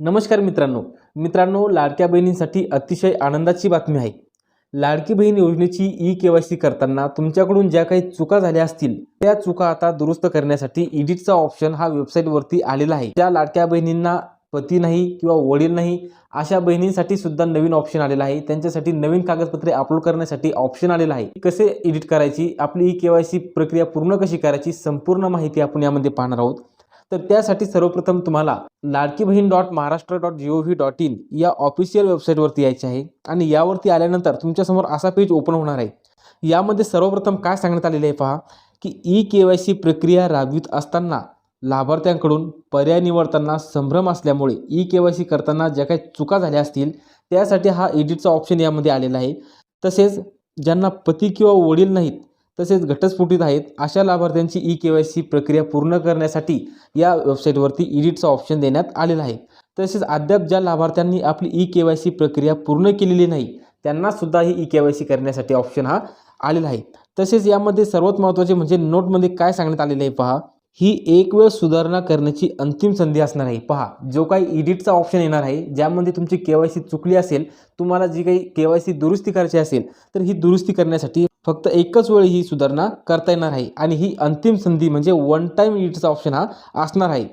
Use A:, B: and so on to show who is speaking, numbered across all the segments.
A: नमस्कार मित्रांनो. मित्रांनो लाडक्या बहिणींसाठी अतिशय आनंदाची बातमी आहे. लाडकी बहीण योजनेची ई के वाय सी करताना तुमच्याकडून ज्या काही चुका झाल्या असतील त्या चुका आता दुरुस्त करण्यासाठी इडिटचा ऑप्शन हा वेबसाईटवरती आलेला आहे. त्या लाडक्या बहिणींना पती नाही किंवा वडील नाही अशा बहिणींसाठी सुद्धा नवीन ऑप्शन आलेला आहे. त्यांच्यासाठी नवीन कागदपत्रे अपलोड करण्यासाठी ऑप्शन आलेला आहे. कसे एडिट करायची आपली ई के वाय सी प्रक्रिया पूर्ण कशी करायची संपूर्ण माहिती आपण यामध्ये पाहणार आहोत. तर त्यासाठी सर्वप्रथम तुम्हाला Ladki Bahin dot Maharashtra dot G O V dot in या ऑफिशियल वेबसाईटवरती यायचे आहे. आणि यावरती आल्यानंतर तुमच्यासमोर असा पेज ओपन होणार आहे. यामध्ये सर्वप्रथम काय सांगण्यात आलेलं आहे पहा की ई के वाय सी प्रक्रिया राबवित असताना लाभार्थ्यांकडून पर्याय निवडताना संभ्रम असल्यामुळे ई के वाय सी करताना ज्या काही चुका झाल्या असतील त्यासाठी हा एडिटचा ऑप्शन यामध्ये आलेला आहे. तसेच ज्यांना पती किंवा वडील नाहीत तसेच घटस्फोटीत आहेत. अशा लाभार्थ्यांची ई के वाय सी प्रक्रिया पूर्ण करण्यासाठी या वेबसाईटवरती एडिटचा ऑप्शन देण्यात आलेला आहे. तसेच अद्याप ज्या लाभार्थ्यांनी आपली ई के वाय सी प्रक्रिया पूर्ण केलेली नाही त्यांनासुद्धा ही ई के वाय सी करण्यासाठी ऑप्शन हा आलेला आहे. तसेच यामध्ये सर्वात महत्त्वाचे म्हणजे नोटमध्ये काय सांगण्यात आलेलं आहे पहा. ही एक वेळ सुधारणा करण्याची अंतिम संधी असणार आहे. पहा जो काही एडिटचा ऑप्शन येणार आहे ज्यामध्ये तुमची के वाय सी चुकली असेल तुम्हाला जी काही के वाय सी दुरुस्ती करायची असेल तर ही दुरुस्ती करण्यासाठी फक्त एकच वेळ ही सुधारणा करता येणार आहे आणि ही अंतिम संधी म्हणजे वन टाईम एडिटचा ऑप्शन हा असणार आहे.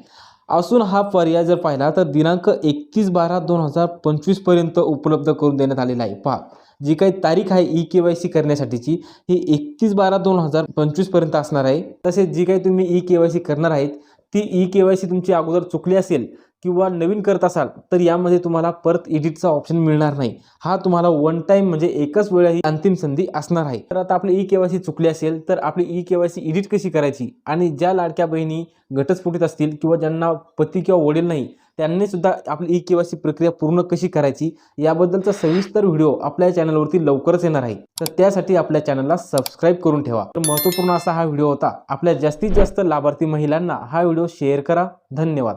A: असून हा पर्याय जर पाहिला तर दिनांक एकतीस बारा दोन हजार पंचवीसपर्यंत उपलब्ध करून देण्यात आलेला आहे. पहा जी काही तारीख आहे ई के वाय सी करण्यासाठीची ही एकतीस बारा दोन हजार पंचवीसपर्यंत असणार आहे. तसेच जी काही तुम्ही ई के वाय सी करणार आहेत ती ई के वाय सी तुमची अगोदर चुकली असेल किंवा नवीन करत असाल तर यामध्ये तुम्हाला परत एडिटचा ऑप्शन मिळणार नाही. हा तुम्हाला वन टाईम म्हणजे एकच वेळा ही अंतिम संधी असणार आहे. तर आता आपली ई के चुकली असेल तर आपली ई के एडिट कशी करायची? आणि ज्या लाडक्या बहिणी घटस्फोटीत असतील किंवा ज्यांना पती किंवा वडील नाही त्यांनी सुद्धा आपली ई के प्रक्रिया पूर्ण कशी करायची? याबद्दलचा सविस्तर व्हिडिओ आपल्या चॅनलवरती लवकरच येणार आहे. तर त्यासाठी आपल्या चॅनलला सबस्क्राईब करून ठेवा. तर महत्त्वपूर्ण असा हा व्हिडिओ होता. आपल्या जास्तीत जास्त लाभार्थी महिलांना हा व्हिडिओ शेअर करा. धन्यवाद.